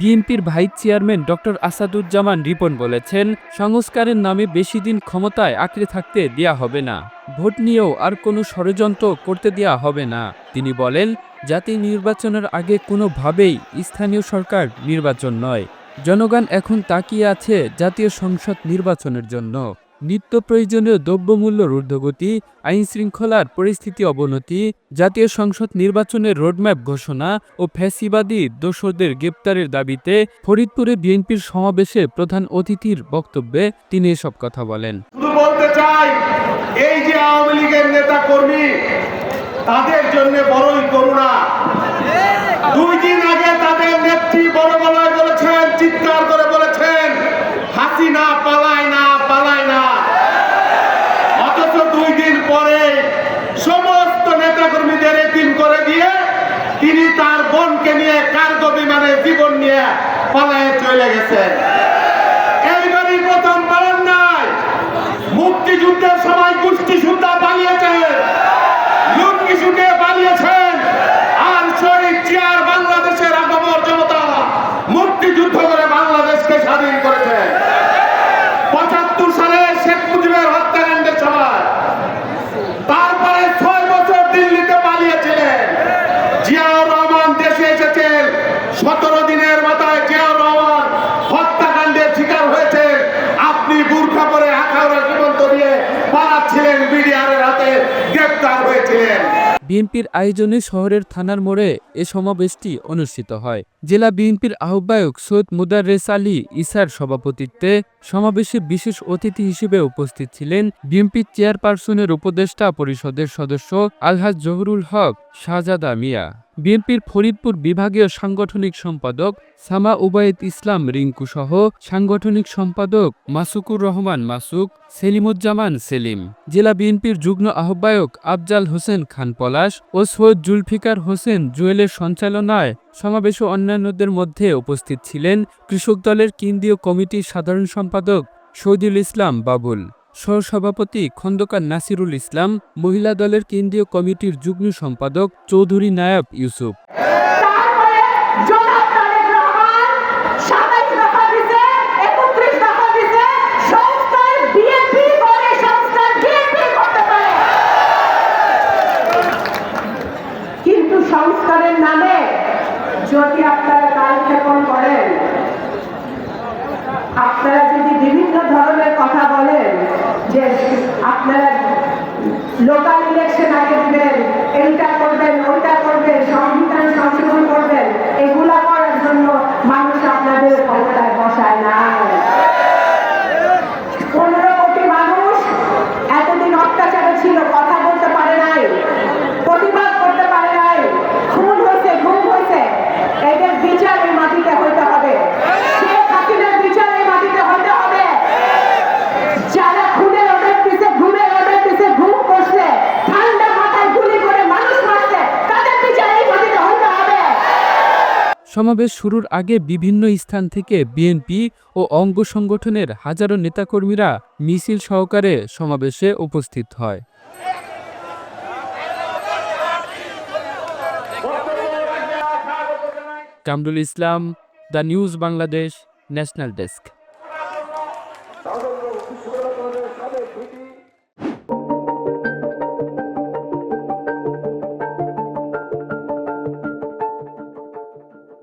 বিএনপির vice chairman doctor Asaduzzaman Ripon বলেছেন, সংস্কারের নামে বেশি দিন ক্ষমতায় আঁকড়ে থাকতে দেয়া হবে না। ভোট নিয়েও আর কোনো ষড়যন্ত্র করতে দেয়া হবে না। তিনি বলেন জাতীয় নির্বাচনের আগে কোনোভাবেই স্থানীয় সরকার নির্বাচন নয়। জনগণ এখন তাকিয়ে আছে জাতীয় সংসদ নির্বাচনের জন্য। নিত্য প্রয়োজনীয় দ্রব্যমূল্যর ঊর্ধ্বগতি, আইন শৃঙ্খলার পরিস্থিতি অবনতি, জাতীয় সংসদ নির্বাচনের রোডম্যাপ ঘোষণা ও ফ্যাসিবাদী দোসরদের গ্রেপ্তারের দাবিতে ফরিদপুরে বিএনপির সমাবেশে প্রধান অতিথির বক্তব্যে তিনি এসব কথা বলেন। বলতে চাই, এই যে আওয়ামী লীগের নেতা কর্মী তাদের জন্য বড়ই করুণা দুই দিন আগে তাদের নেত্রী বড় গলায় বলেছেন চিৎকার করে বলেছেন হাসিনা পালায় না পালায় না অথচ দুই দিন পরে সমস্ত নেতা কর্মীদের এতিম করে দিয়ে তিনি তার বোনকে নিয়ে কার্গো বিমানে জীবন নিয়ে পালায় চলে গেছেন। এইবারই প্রথম পালন নাই। মুক্তিযুদ্ধের সময় গোষ্ঠী সতেরো দিনের মাথায় জিয়াউর রহমান হত্যাকাণ্ডের শিকার হয়েছে। আপনি বুর্খা পরে আখাউড়া সীমান্ত দিয়ে পালাচ্ছিলেন, বিডিআরের হাতে গ্রেপ্তার হয়েছিলেন। বিএনপির আয়োজনে শহরের থানার মোড়ে এ সমাবেশটি অনুষ্ঠিত হয়। জেলা বিএনপির আহ্বায়ক সৈয়দ মুদারেস আলী ইসার সভাপতিত্বে সমাবেশে বিশেষ অতিথি হিসেবে উপস্থিত ছিলেন বিএনপির চেয়ারপারসনের উপদেষ্টা পরিষদের সদস্য আলহাজ জহরুল হক শাহজাদা মিয়া। বিএনপির ফরিদপুর বিভাগীয় সাংগঠনিক সম্পাদক সামা উবায়েদ ইসলাম রিঙ্কু সহ সাংগঠনিক সম্পাদক মাসুকুর রহমান মাসুক, সেলিমুজ্জামান সেলিম, জেলা বিএনপির যুগ্ম আহ্বায়ক আফজাল হোসেন খান পলাশ ও সৈয়দ জুলফিকার হোসেন জুয়েলের সঞ্চালনায় সমাবেশে অন্যান্যদের মধ্যে উপস্থিত ছিলেন কৃষক দলের কেন্দ্রীয় কমিটির সাধারণ সম্পাদক শহীদুল ইসলাম বাবুল। সহসভাপতি খন্দকার নাসিরুল ইসলাম মহিলা দলের কেন্দ্রীয় কমিটির যুগ্ম সম্পাদক চৌধুরী নায়াব ইউসুফ তারপরে জনাব তারেক রহমান 27 দফা দিছে, 31 দফা দিছে, সংস্কার BNP করে সংস্কার BNP করতে পারে। কিন্তু সংস্কারের নামে যদি আপনারা কালক্ষেপণ করেন আপনারা যদি বিভিন্ন ধরনের কথা বলেন যে আপনারা লোকাল ইলেকশন আগে দিবেন এইটা সমাবেশ শুরুর আগে বিভিন্ন স্থান থেকে বিএনপি ও অঙ্গ সংগঠনের হাজারো নেতাকর্মীরা মিছিল সহকারে সমাবেশে উপস্থিত হয়। Kamrul Islam, the news Bangladesh, national desk.